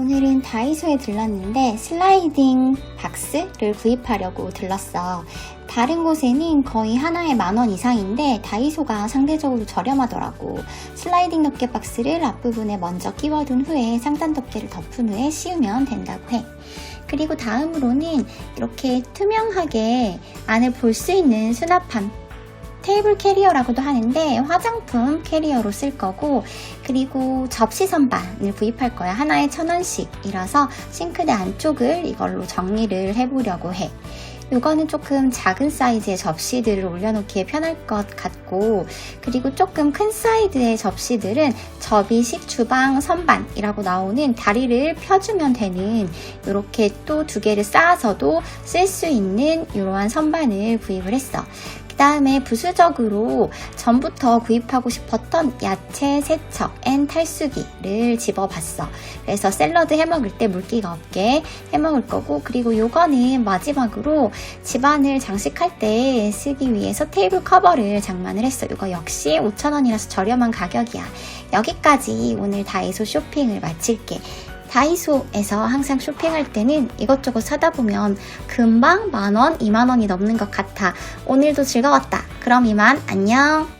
오늘은 다이소에 들렀는데 슬라이딩 박스를 구입하려고 들렀어. 다른 곳에는 거의 하나에 만 원 이상인데 다이소가 상대적으로 저렴하더라고. 슬라이딩 덮개 박스를 앞부분에 먼저 끼워둔 후에 상단 덮개를 덮은 후에 씌우면 된다고 해. 그리고 다음으로는 이렇게 투명하게 안을 볼수 있는 수납함 테이블 캐리어라고도 하는데 화장품 캐리어로 쓸 거고 그리고 접시 선반을 구입할 거야 하나에 천 원씩이라서 싱크대 안쪽을 이걸로 정리를 해보려고 해. 이거는 조금 작은 사이즈의 접시들을 올려놓기에 편할 것 같고 그리고 조금 큰 사이즈의 접시들은 접이식 주방 선반이라고 나오는 다리를 펴주면 되는 이렇게 또 두 개를 쌓아서도 쓸 수 있는 이러한 선반을 구입을 했어. 그 다음에 부수적으로 전부터 구입하고 싶었던 야채 세척 앤 탈수기를 집어봤어. 그래서 샐러드 해먹을 때 물기가 없게 해먹을 거고 그리고 요거는 마지막으로 집안을 장식할 때 쓰기 위해서 테이블 커버를 장만을 했어. 이거 역시 5,000원이라서 저렴한 가격이야. 여기까지 오늘 다이소 쇼핑을 마칠게. 다이소에서 항상 쇼핑할 때는 이것저것 사다 보면 금방 만원, 이만원이 넘는 것 같아. 오늘도 즐거웠다. 그럼 이만 안녕.